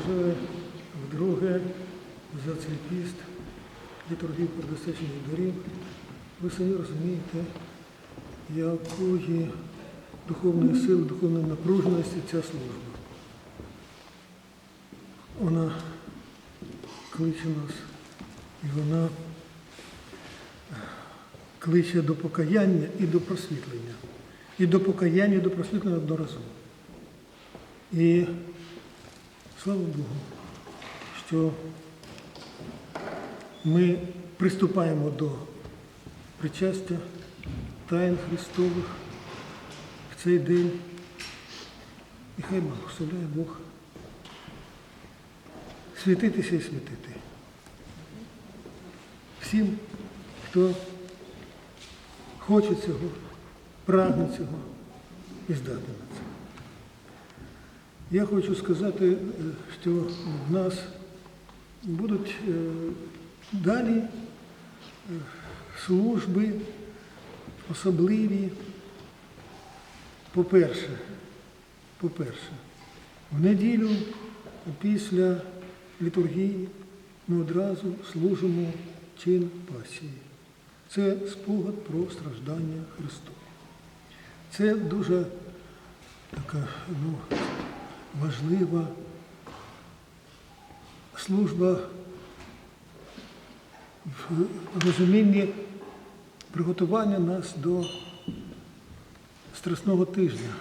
вже вдруге за цей піст літургії передосичних дорів. Ви самі розумієте, якої духовної сили, духовної напруженості ця служба. Вона кличе нас і вона кличе до покаяння і до просвітлення. І до покаяння, і до просвітлення одноразово. І слава Богу, що ми приступаємо до причастя тайн Христових в цей день. І хай благословляє Бог святитися і святити. Всім, хто хоче цього, прагне цього і здатний на це. Я хочу сказати, е, що в нас будуть е, далі е, служби особливі. По-перше, по-перше, в неділю після літургії ми одразу служимо чин пасії. Це спогад про страждання Христові. Це дуже така ну, важлива служба в розумінні приготування нас до страсного тижня,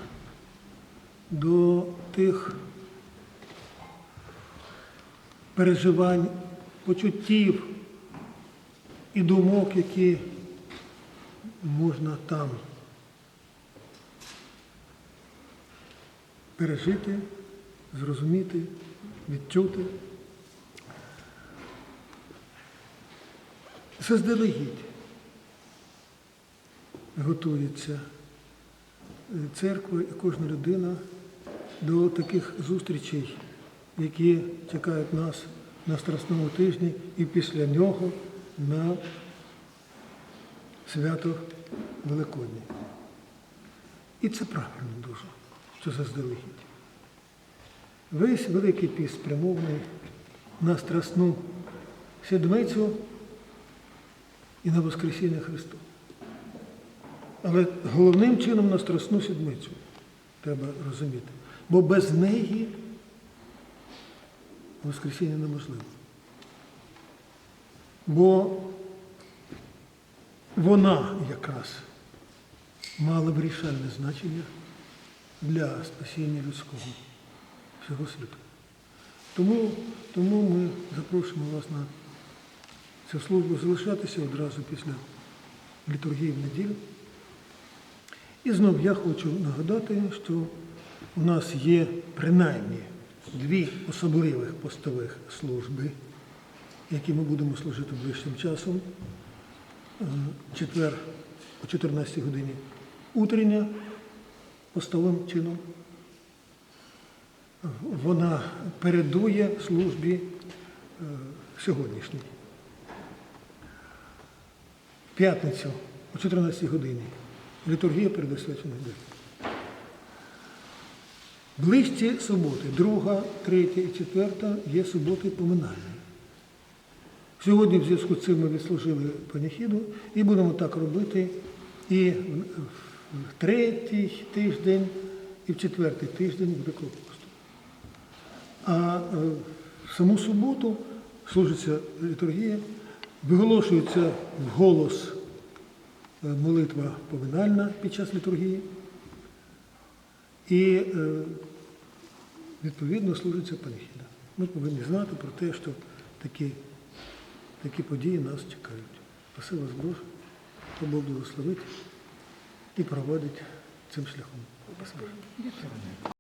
до тих переживань, почуттів і думок, які можна там пережити, зрозуміти, відчути. Заздалегідь готується е, церква і кожна людина до таких зустрічей, які чекають нас на Страсному тижні і після нього на свято Великоднє. І це правильно дуже, що заздалегідь. Весь Великий піст спрямований на Страсну седмицю і на Воскресіння Христу. Але головним чином на Страсну седмицю треба розуміти. Бо без неї Воскресіння неможливо. Бо вона якраз мала вирішальне значення для спасіння людського всього світу. Тому, тому ми запрошуємо вас на цю службу залишатися одразу після літургії в неділю. І знов я хочу нагадати, що у нас є принаймні дві особливих постових служби, які ми будемо служити ближчим часом. Е, Четвер о 14 годині утрення постовим чином. Вона передує службі е, сьогоднішній. В п'ятницю о 14 годині літургія передосвячених день. Ближчі суботи, друга, третя і четверта є суботи поминальні. Сьогодні в зв'язку з цим ми відслужили паніхіду і будемо так робити і в третій тиждень, і в четвертий тиждень Великого посту. А е, в саму суботу служиться літургія, виголошується вголос е, молитва поминальна під час літургії. І е, відповідно служиться паніхіда. Ми повинні знати про те, що такі, такі події нас чекають. Проси вас Боже, то Бог благословить і проводить цим шляхом.